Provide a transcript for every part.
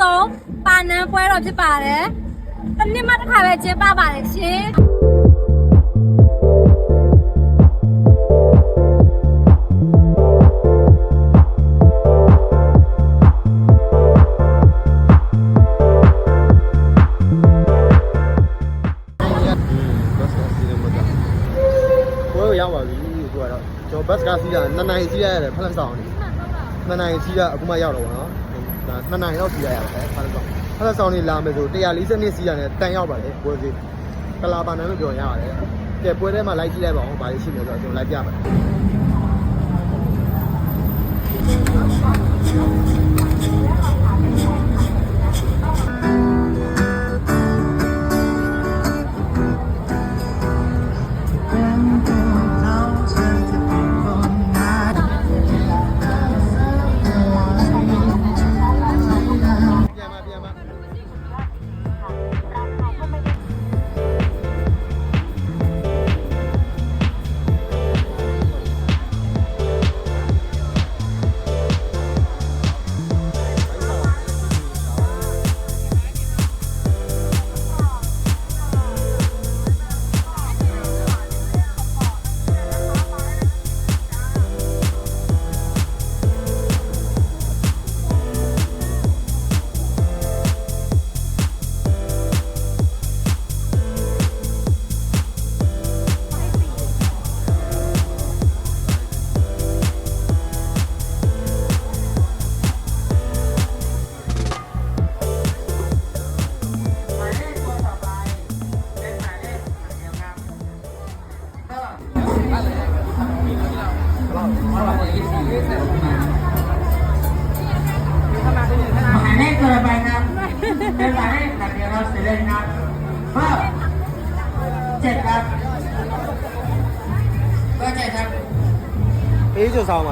ဆုံးပါနန်းပွဲတော်ဖြစ်ပါတယ်တစ်နှစ်မှတစ်ခါပဲကျင်းပပါတယ်ရှင်ဘတ်စကားစီးတယ်မကကိုယ်ရောက်ပါပြီကိုကတော့ကျွန်တော်ဘတ်စကားစီးတာ နှစ်နိုင်စီးရတယ်ဖလက်ဆောင်နေနှစ်နိုင်စီးတာအခုမှရောက်တော့ပါနော်ဒါနှစ်နိုင်တော့စီးရရတယ်ဖလက်ဆောင်ဖလက်ဆောင်နေလာမယ်ဆို140နှစ်စီးရတယ်တန်ရောက်ပါလေကိုယ်စီကလာပါနန်းလို့ပြောရရတယ်ကဲပွဲထဲမှာလိုက်ကြည့်လိုက်ပါဦးဘာလို့ရှိနေဆိုတော့ကျွန်တော်လိုက်ပြပါ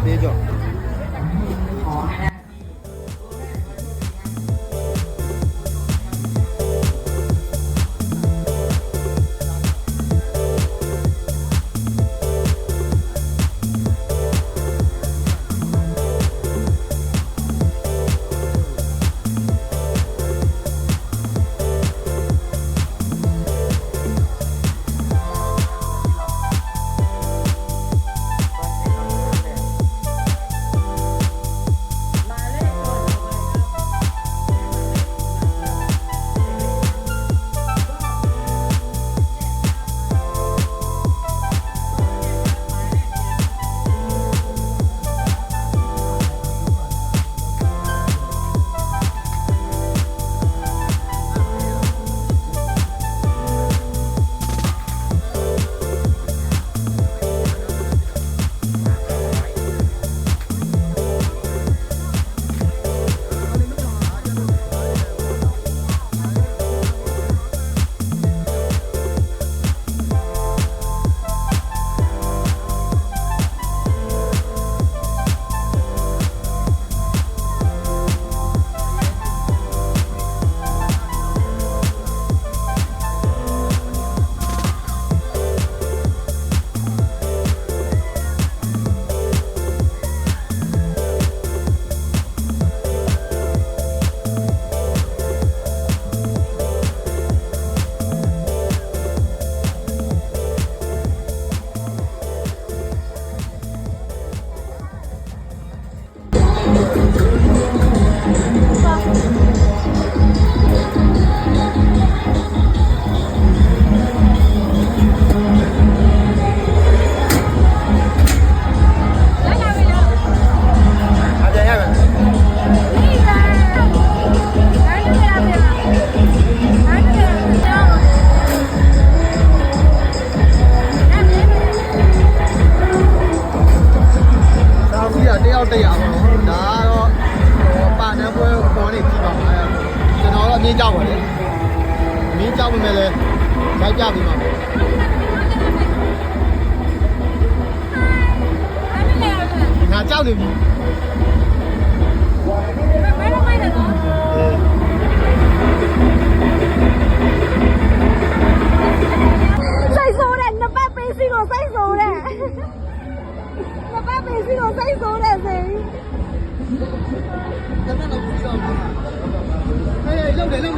ပေးကြောဆောင် ကြောက်ပါလေမင်းကြောက်ပြီမဲ့လဲရိုက်ကြပြီမှာပဲငါကြောက်နေပြီ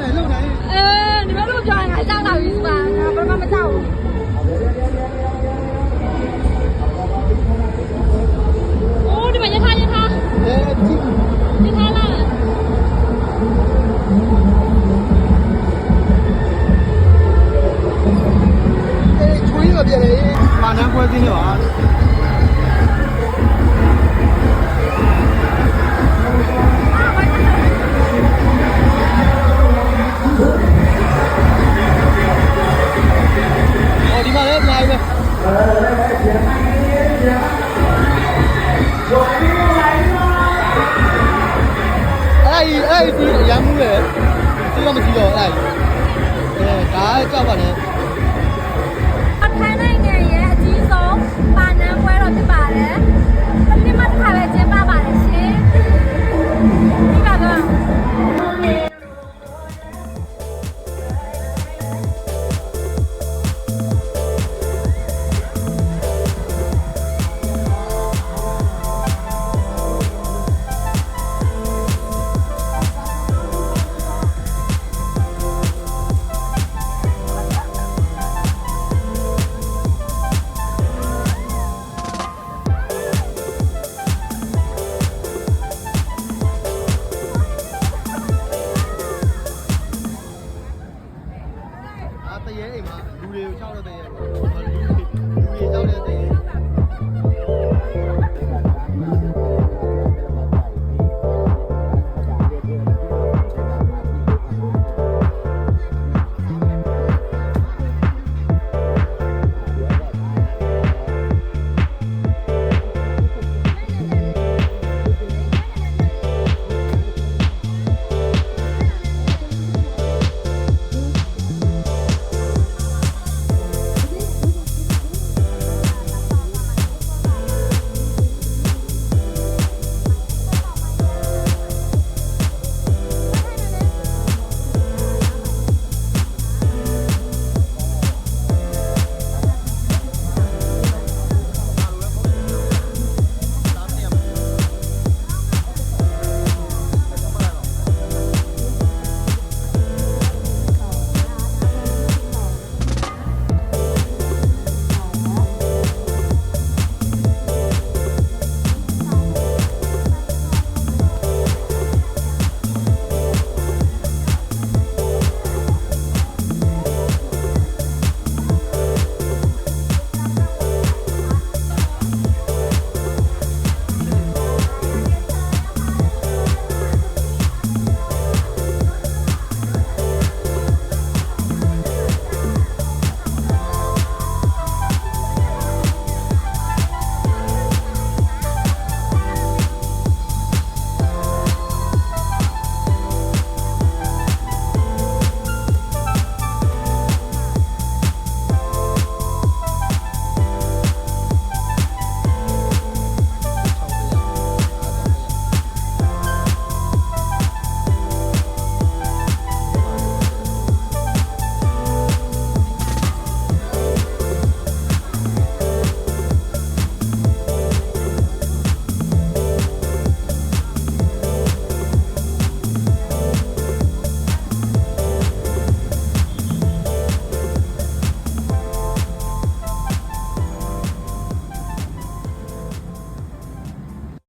လောက်တယ်လောက်တယ်လောက်တယ်အဲဒီမဲ့လို့ပြောရင်ငါကြောက်တာပြီပါငါဘာမှမကြောက်ဘူးအိုးဒီမှာရထားရထားအဲဒီရ